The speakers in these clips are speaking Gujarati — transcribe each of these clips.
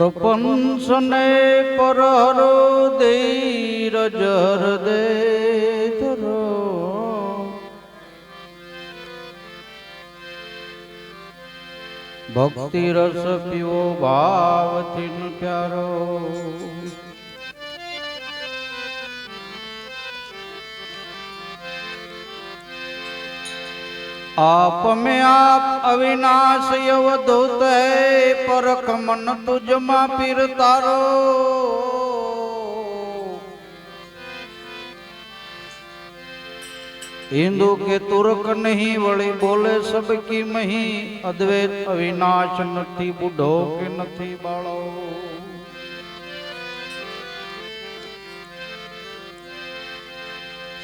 પ્રપંસને પરહરો દેર રજર દે ધરો ભક્તિ રસ પીવો ભાવથી પ્યારો. आप में आप अविनाश यवधूत है परख मन तुझ मा पीर तारो हिंदू के तुर्क नहीं वड़ी बोले सबकी मही अद्वैत अविनाश नथी बुढ़ो के नथी बाड़ो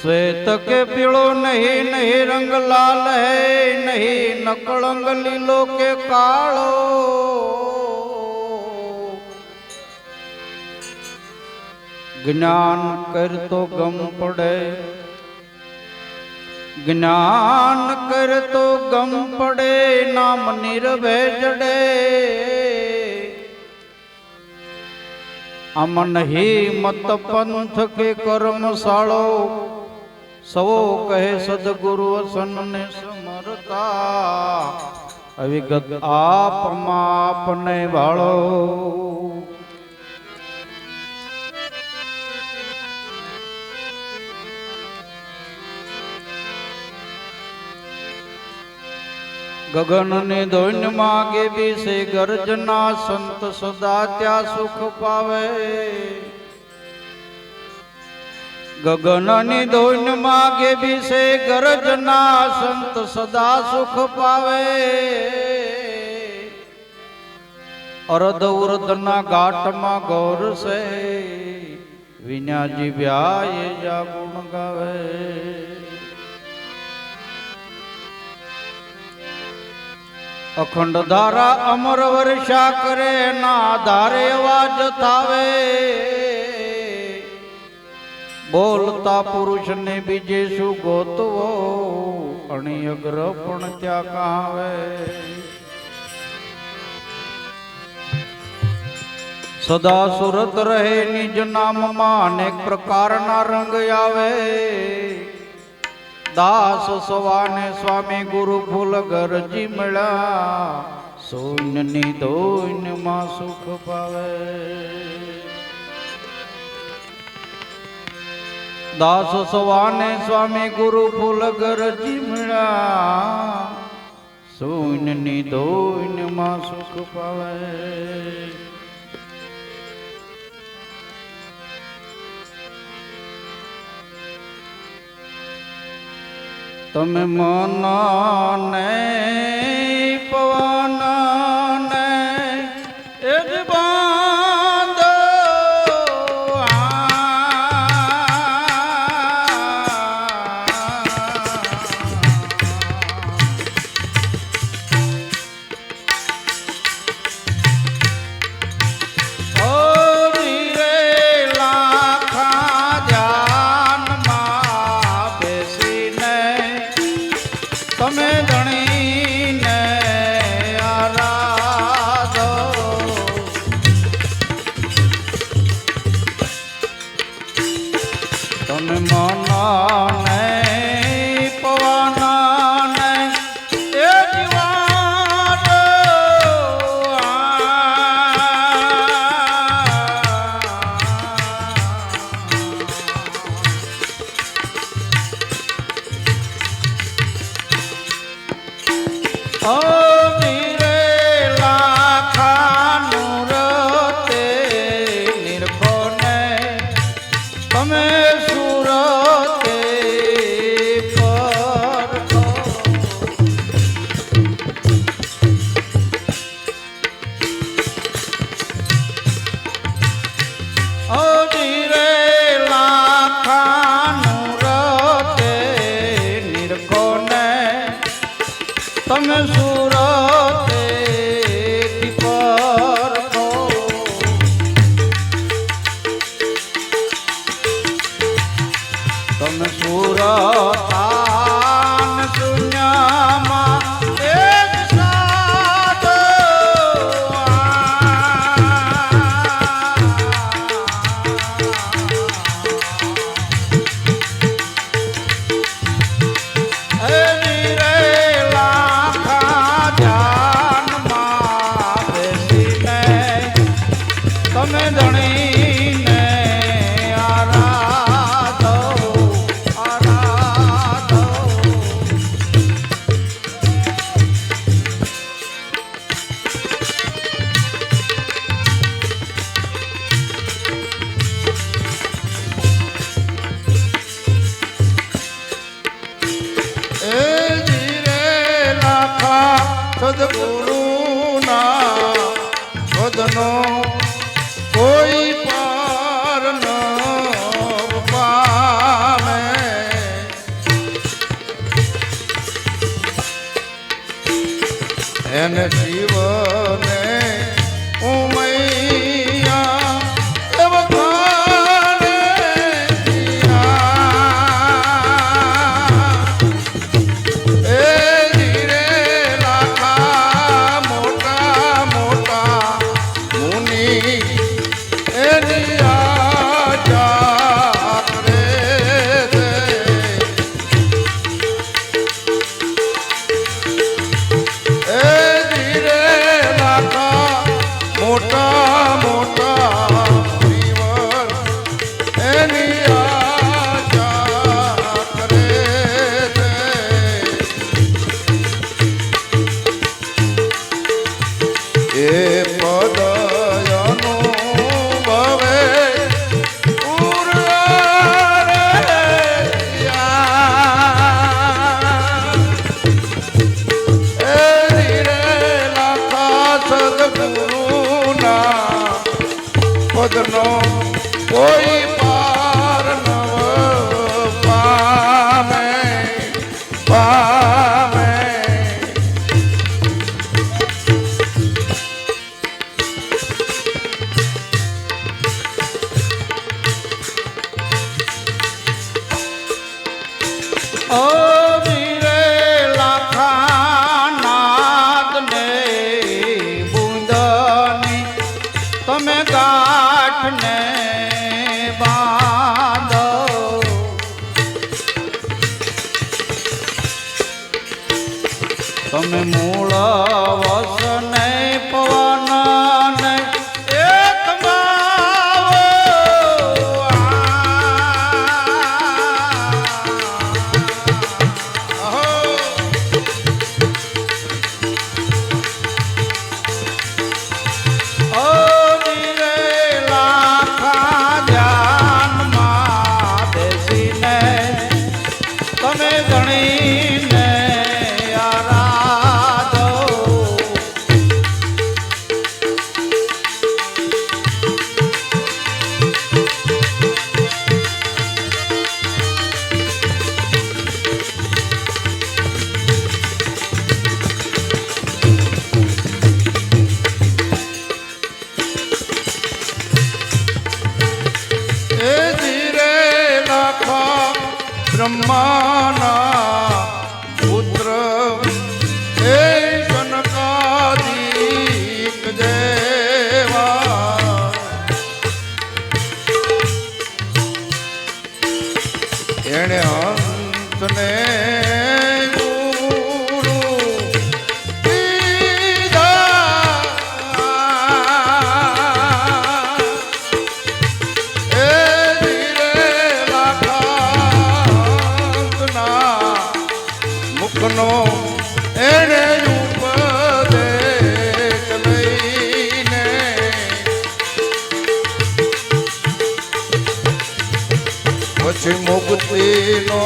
श्वेत के पीड़ो नहीं नहीं रंग लाल है नहीं नकलंग लीलो के कालो જ્ઞાન કર તો ગમ પડે જ્ઞાન કર તો ગમ પડે નામ નિર્ભય જડે અમન હી મત પંથ કે કર્મશાળો સવો કહે સદગુરુ સનને સમરતા, અવિગત આપ માપને વાળો. ગગનને ધોન માગે બેસે, ગર્જના સંત સદા ત્યાં સુખ પાવે. ગગનની ધોન માગે વિશે ગરજના સંત સદા સુખ પાવે. અરદ ઉરદના ઘાટમાં ગૌર છે વિનાજી વ્યાય જા ગુણ ગાવે. અખંડ ધારા અમર વર્ષા કરે ના ધારે અવાજ થાવે. બોલતા પુરુષને બીજે શું ગોતવો? અણી પણ ત્યાં કહાવે સદા સુરત રહે નિજ નામમાં અનેક પ્રકારના રંગ આવે. દાસ સવાને સ્વામી ગુરુ ફૂલ ગરજી મળ્યા. શૂન્યની ધોઈનમાં સુખ પાવે. દાસ સવાને સ્વામી ગુરુ ફૂલ ગરજી મળ્યા શૂન્યની ધોઈનમાં સુખ પાવે. તમે મન ને પવન તમે મનને સદગુરુના પદનો ब्रह्माना ગુતેનો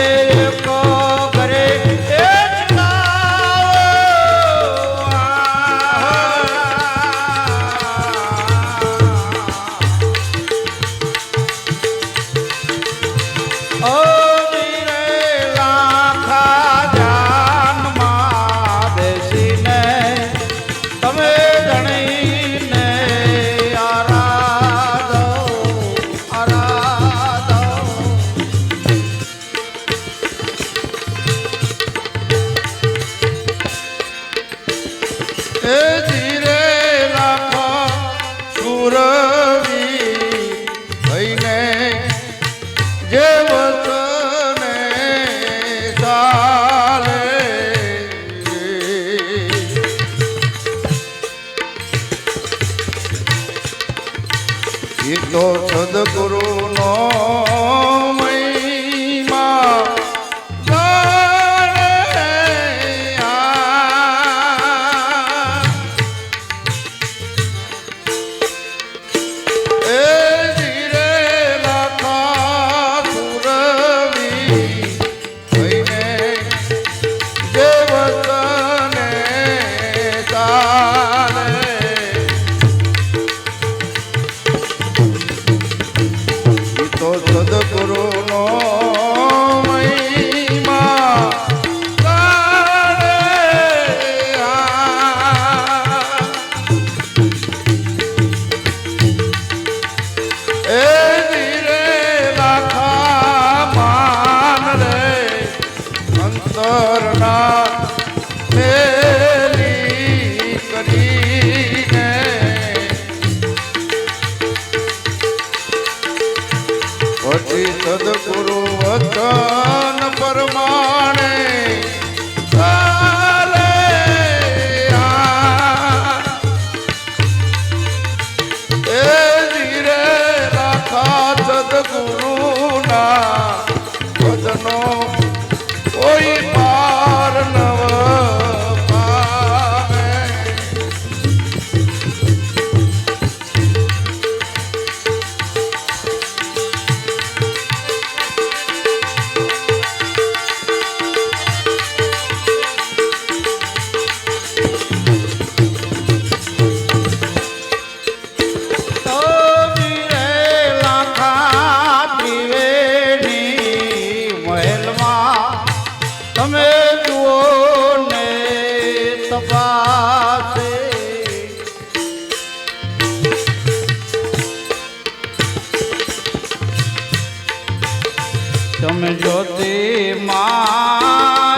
ને જ્યોતિ માં.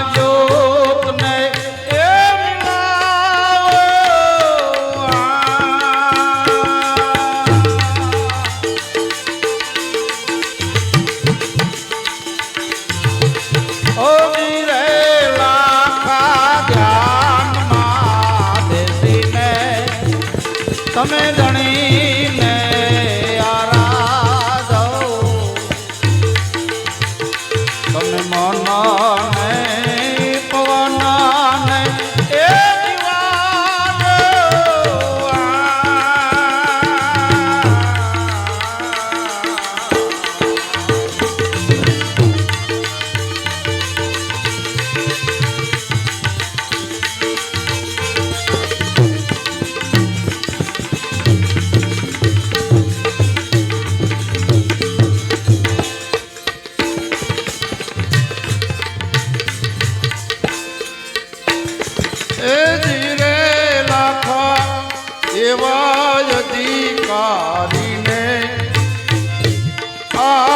Oh.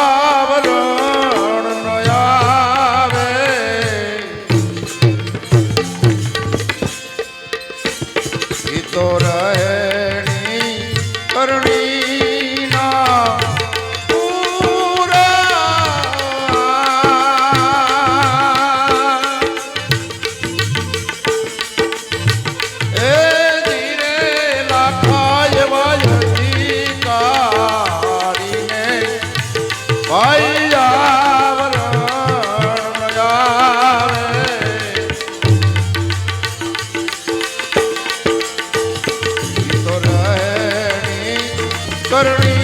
Puerto Rico.